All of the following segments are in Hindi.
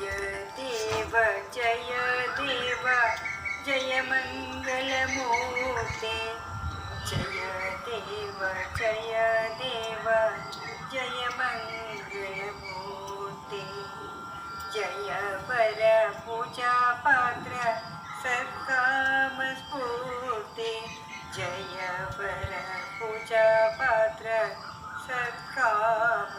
जय देव जय देव जय मङ्गलमूर्ते जय देव जय देव जय मङ्गलमूर्ते जय वर पूजा पात्र सत्कामस्फूर्ते जय वर पूजा पात्र सत्कामस्फूर्ते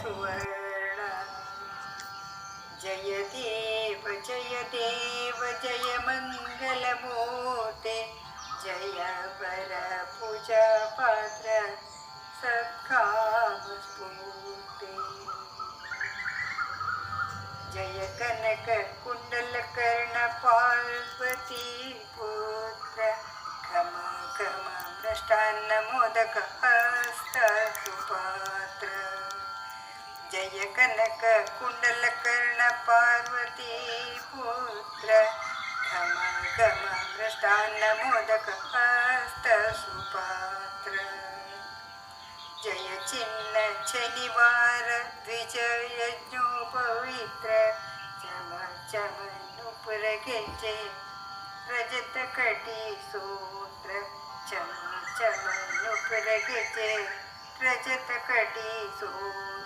सुवर्णं जय देव जय देव जय मङ्गलमूर्ते जय परपूजापात्र सखामस्फूर्ते जय कनक कुण्डलकर्णपार्वतीपुत्र खम खम भ्रष्टान्नमोदकः जय कनक कुंडल कर्ण पार्वती पुत्र मोदक सुपात्र। जय चिन्ह शनिवार द्विजयज्ञो पवित्र चम चम, नुपुर रजत कटी सूत्र। चम चम, नुपुर रजत कटी सूत्र।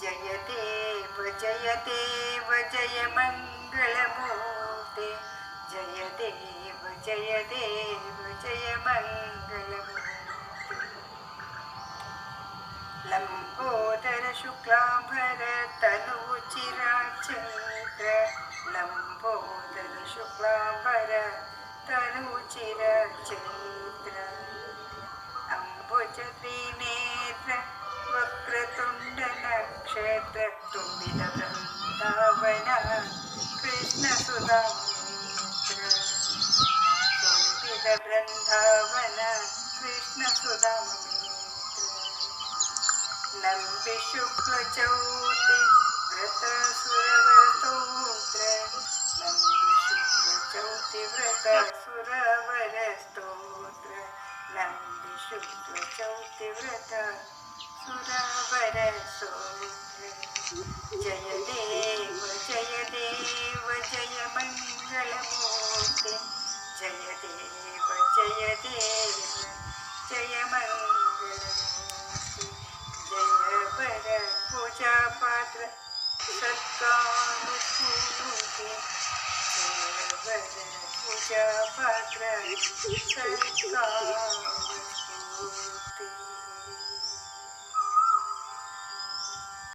जय देव जय देव जय मङ्गलमूर्ते जय देव जय मङ्गलमूर्ते लम्बोदरशुक्लाम्भरतनुचिराचन्द्र लम्बोदरशुक्लाम्भरतनुचिराचन्द्र अम्बुजत्रिनेत्र ಬೃಂದಾವನ ಕೃಷ್ಣ ಸುಧಾಮಿತ್ರ ನಂಬಿ ಶುಕ್ಲ ಚೌತಿ ವ್ರತ ಸುರವರ ಸ್ತೋತ್ರ ನಂಬಿ ಶುಕ್ಲ ಚೌತಿ ವ್ರತ ಸುರವರ ಸ್ತೋತ್ರ ನಂಬಿ ಶುಕ್ಲ ಚೌತಿ ವ್ರತ ಸುರವರ ಸ್ತೋತ್ರ ಜಯ ದೇವ ಜಯ Thank you.